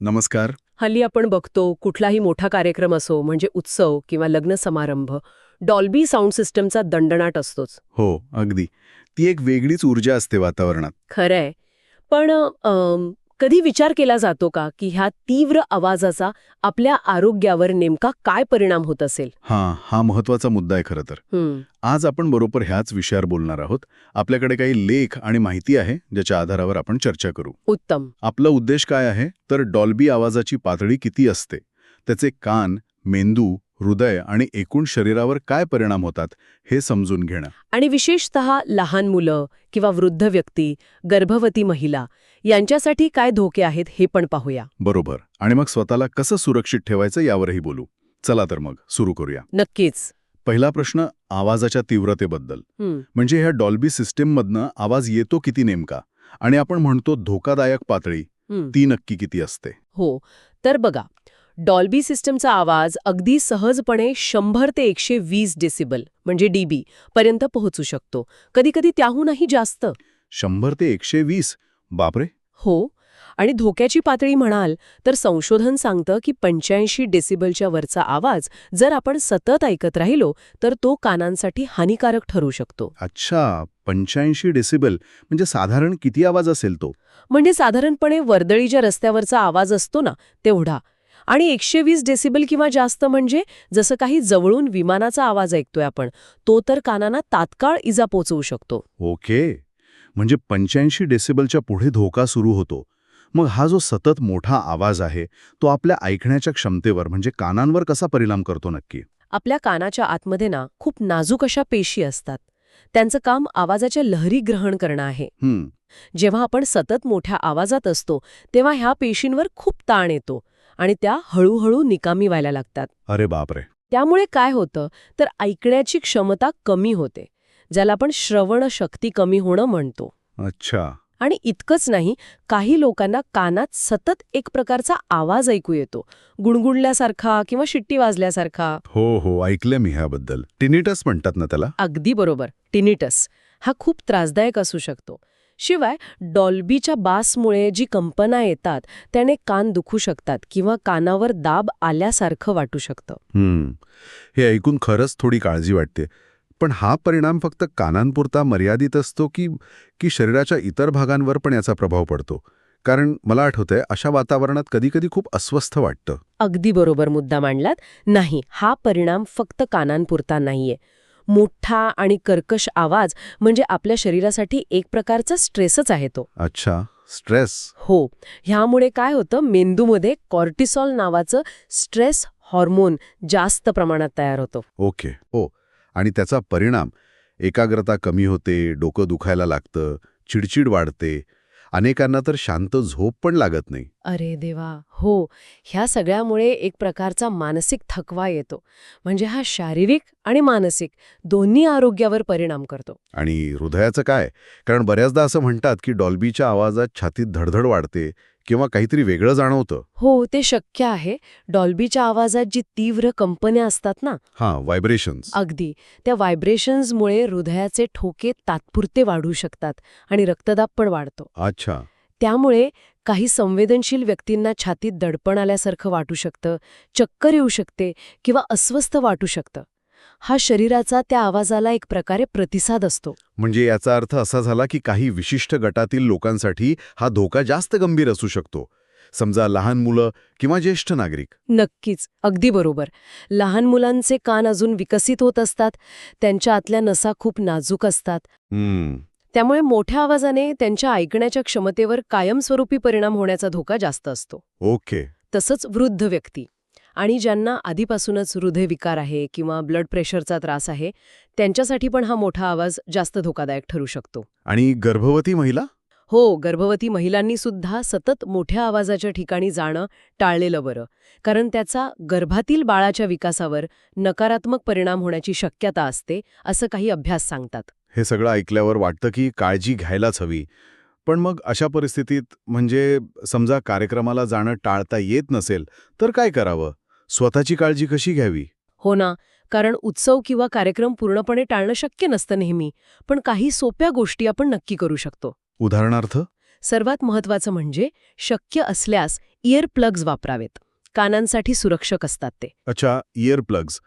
नमस्कार. हल्ली आपण बघतो कुठलाही मोठा कार्यक्रम असो म्हणजे उत्सव किंवा लग्न समारंभ डॉल्बी साऊंड सिस्टमचा दंडनाट असतोच. हो अगदी. ती एक वेगळीच ऊर्जा असते वातावरणात. खरंय. पण अम, कधी विचार केला जातो का की ह्या तीव्र आवाजाचा आपल्या आरोग्यावर नेमका काय परिणाम होत असेल? हां हा महत्त्वाचा मुद्दा आहे खरं तर. आज आपण बरोबर ह्याच विषयावर बोलणार आहोत. आपल्याकडे काही लेख आणि माहिती आहे ज्याच्या आधारावर आपण चर्चा करू. उत्तम. आपला उद्देश काय आहे? तर डॉल्बी आवाजाची पातळी किती असते? त्याचे कान मेंदू हृदय आणि एकूण शरीरावर काय परिणाम होतात? हे समजून घेणं. आणि विशेषतः लहान मुलं किंवा वृद्ध व्यक्ती गर्भवती महिला यांच्यासाठी काय धोके आहेत हे पण पाहूया. बरोबर. आणि मग स्वतःला कसं सुरक्षित ठेवायचं यावरही बोलू. चला तर मग सुरू करूया. नक्कीच. पहिला प्रश्न आवाजाच्या तीव्रतेबद्दल. म्हणजे ह्या डॉल्बी सिस्टीममधनं आवाज येतो किती नेमका? आणि आपण म्हणतो धोकादायक पातळी. ती नक्की किती असते? हो. तर बघा डॉल्बी सिस्टमचा आवाज अगदी सहजपणे शंभर ते एकशे वीस डेसिबल म्हणजे डीबी पर्यंत पोहोचू शकतो. कधीकधी त्याहूनही जास्त. शंभर ते एकशे वीस? बापरे. हो. आणि धोक्याची पातळी म्हणाल तर संशोधन सांगतं की पंच्याऐंशी डेसिबलच्या वरचा आवाज जर आपण सतत ऐकत राहिलो तर तो कानांसाठी हानिकारक ठरू शकतो. अच्छा पंच्याऐंशी डेसिबल म्हणजे साधारण किती आवाज असेल तो? म्हणजे साधारणपणे वर्दळीच्या रस्त्यावरचा आवाज असतो ना तेवढा. आणि एकशे वीस डेसिबल किंवा जास्त म्हणजे जसं काही जवळून विमानाचा आवाज ऐकतोय आपण तो तर कानांना तात्काळ इजा पोचवू शकतो. ओके. म्हणजे पंच्याऐंशी डेसिबलच्या पुढे धोका सुरू होतो. मग हा जो सतत मोठा आवाज आहे तो आपल्या ऐकण्याच्या क्षमतेवर म्हणजे कानांवर कसा परिणाम करतो नक्की? आपल्या कानाच्या आतमध्ये ना खूप नाजूक अशा पेशी असतात. त्यांचं काम आवाजाच्या लहरी ग्रहण करणं आहे. हं, जेव्हा आपण सतत मोठ्या आवाजात असतो तेव्हा ह्या पेशींवर खूप ताण येतो आणि त्या हळूहळू निकामी व्हायला लागतात. अरे बापरे. त्यामुळे काय होतं तर ऐकण्याची क्षमता कमी होते. ज्याला आपण श्रवण शक्ती कमी होणं म्हणतो. अच्छा. आणि इतकंच नाही काही लोकांना कानात सतत एक प्रकारचा आवाज ऐकू येतो. गुणगुणल्यासारखा किंवा शिट्टी वाजल्यासारखा. हो हो ऐकलं मी ह्याबद्दल. टिनिटस म्हणतात ना त्याला? अगदी बरोबर टिनिटस. हा खूप त्रासदायक असू शकतो. शिवाय डॉल्बीच्या बासमुळे जी कंपना येतात त्याने कान दुखू शकतात किंवा कानावर दाब आल्यासारखं वाटू शकतं. हे ऐकून खरंच थोडी काळजी वाटते. पण हा परिणाम फक्त कानांपुरता मर्यादित असतो की की शरीराच्या इतर भागांवर पण याचा प्रभाव पडतो? कारण मला आठवतंय अशा वातावरणात कधीकधी खूप अस्वस्थ वाटतं. अगदी बरोबर मुद्दा मांडलात. नाही हा परिणाम फक्त कानांपुरता नाहीये. मोठा आणि कर्कश आवाज म्हणजे आपल्या शरीरासाठी एक प्रकारचा स्ट्रेसच आहे तो. अच्छा स्ट्रेस. हो ह्यामुळे काय होतं मेंदूमध्ये कॉर्टिसॉल नावाचं स्ट्रेस हॉर्मोन जास्त प्रमाणात तयार होतो. ओके हो. आणि त्याचा परिणाम एकाग्रता कमी होते डोकं दुखायला लागतं चिडचिड वाढते. अनेकांना तर शांत झोप पण लागत नाही. अरे देवा! हो ह्या सगळ्यामुळे एक प्रकारचा मानसिक थकवा येतो. म्हणजे हा शारीरिक आणि मानसिक दोन्ही आरोग्यावर परिणाम करतो. आणि हृदयाचं काय? कारण बऱ्याचदा असं म्हणतात की डॉल्बीच्या आवाजात छातीत धडधड वाढते किंवा काहीतरी वेगळं जाणवतं. हो ते शक्य आहे. डॉल्बीच्या आवाजात जी तीव्र कंपन्या असतात ना? हां व्हायब्रेशन्स अगदी. त्या व्हायब्रेशन्समुळे हृदयाचे ठोके तात्पुरते वाढू शकतात आणि रक्तदाब पण वाढतो. अच्छा. त्यामुळे काही संवेदनशील व्यक्तींना छातीत दडपण आल्यासारखं वाटू शकतं चक्कर येऊ शकते किंवा अस्वस्थ वाटू शकतं. हा शरीराचा त्या आवाजाला एक प्रकारे प्रतिसाद असतो. म्हणजे याचा अर्थ असा झाला की काही विशिष्ट गटातील लोकांसाठी हा धोका जास्त गंभीर असू शकतो. समजा लहान मुलं किंवा ज्येष्ठ नागरिक. नक्कीच अगदी बरोबर. लहान मुलांचे कान अजून विकसित होत असतात त्यांच्या आतल्या नसा खूप नाजूक असतात. त्यामुळे मोठ्या आवाजाने त्यांच्या ऐकण्याच्या क्षमतेवर कायमस्वरूपी परिणाम होण्याचा धोका जास्त असतो. ओके. तसंच वृद्ध व्यक्ती. आणि ज्यांना आधीपासूनच हृदयविकार आहे किंवा ब्लड प्रेशरचा त्रास आहे त्यांच्यासाठी पण हा मोठा आवाज जास्त धोकादायक ठरू शकतो. आणि गर्भवती महिला? हो गर्भवती महिलांनी सुद्धा सतत मोठ्या आवाजाच्या ठिकाणी जाणं टाळलेलं बरं कारण त्याचा गर्भातील बाळाच्या विकासावर नकारात्मक परिणाम होण्याची शक्यता असते असं काही अभ्यास सांगतात. हे सगळं ऐकल्यावर वाटतं की काळजी घ्यायलाच हवी. पण मग अशा परिस्थितीत म्हणजे समजा कार्यक्रमाला जाणं टाळता येत नसेल तर काय करावं? स्वतःची काळजी कशी घ्यावी? हो ना कारण उत्सव किंवा कार्यक्रम पूर्णपणे टाळणं शक्य नसतं नेहमी पण काही सोप्या गोष्टी आपण नक्की करू शकतो. उदाहरणार्थ? सर्वात महत्वाचं म्हणजे शक्य असल्यास इयर प्लग्ज वापरावेत. कानांसाठी सुरक्षक असतात ते. अच्छा इयर प्लग्स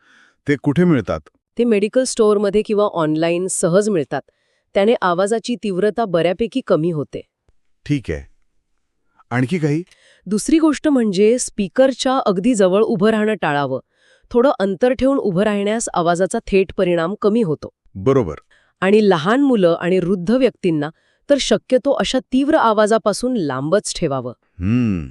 ते कुठे मिळतात? ते मेडिकल स्टोअरमध्ये किंवा ऑनलाईन सहज मिळतात. त्याने आवाजाची तीव्रता बऱ्यापैकी कमी होते. ठीक आहे. आणखी काही? दुसरी गोष्ट म्हणजे स्पीकरच्या अगदी जवळ उभं राहणं टाळावं. थोडं अंतर ठेवून उभं राहण्यास आवाजाचा थेट परिणाम कमी होतो. बरोबर. आणि लहान मुलं आणि वृद्ध व्यक्तींना तर शक्यतो अशा तीव्र आवाजापासून लांबच ठेवावं. हम्म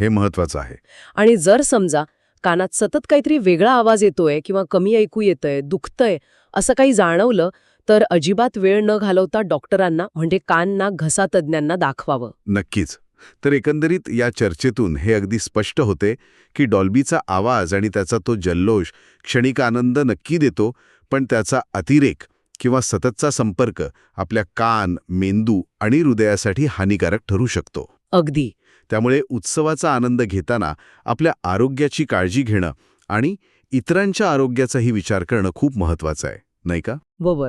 हे महत्वाचं आहे. आणि जर समजा कानात सतत काहीतरी वेगळा आवाज येतोय किंवा कमी ऐकू येतंय दुखतंय असं काही जाणवलं तर अजिबात वेळ न घालवता डॉक्टरांना म्हणजे कान नाक घसा तज्ज्ञांना दाखवावं. नक्कीच. तर एकंदरीत या चर्चेतून हे अगदी स्पष्ट होते की डॉल्बीचा आवाज आणि त्याचा तो जल्लोष क्षणिक आनंद नक्की देतो पण त्याचा अतिरेक किंवा सततचा संपर्क आपल्या कान मेंदू आणि हृदयासाठी हानिकारक ठरू शकतो. अगदी. त्यामुळे उत्सवाचा आनंद घेताना आपल्या आरोग्याची काळजी घेणं आणि इतरांच्या आरोग्याचाही विचार करणं खूप महत्वाचं आहे नाही का? बरोबर.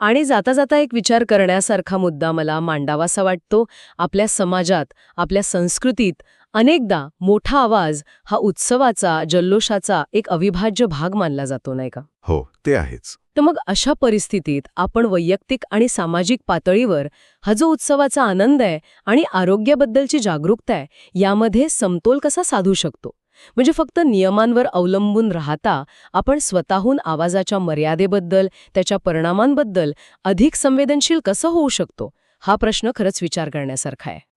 आणि जाता जाता एक विचार करण्यासारखा मुद्दा मला मांडावासा वाटतो. आपल्या समाजात आपल्या संस्कृतीत अनेकदा मोठा आवाज हा उत्सवाचा जल्लोषाचा एक अविभाज्य भाग मानला जातो नाही का? हो ते आहेच. तर मग अशा परिस्थितीत आपण वैयक्तिक आणि सामाजिक पातळीवर हा जो उत्सवाचा आनंद आहे आणि आरोग्याबद्दलची जागरूकता आहे यामध्ये समतोल कसा साधू शकतो? म्हणजे फक्त नियमांवर अवलंबून राहता आपण स्वतःहून आवाजाच्या मर्यादेबद्दल त्याच्या परिणामांबद्दल अधिक संवेदनशील कसं होऊ शकतो? हा प्रश्न खरंच विचार करण्यासारखा आहे.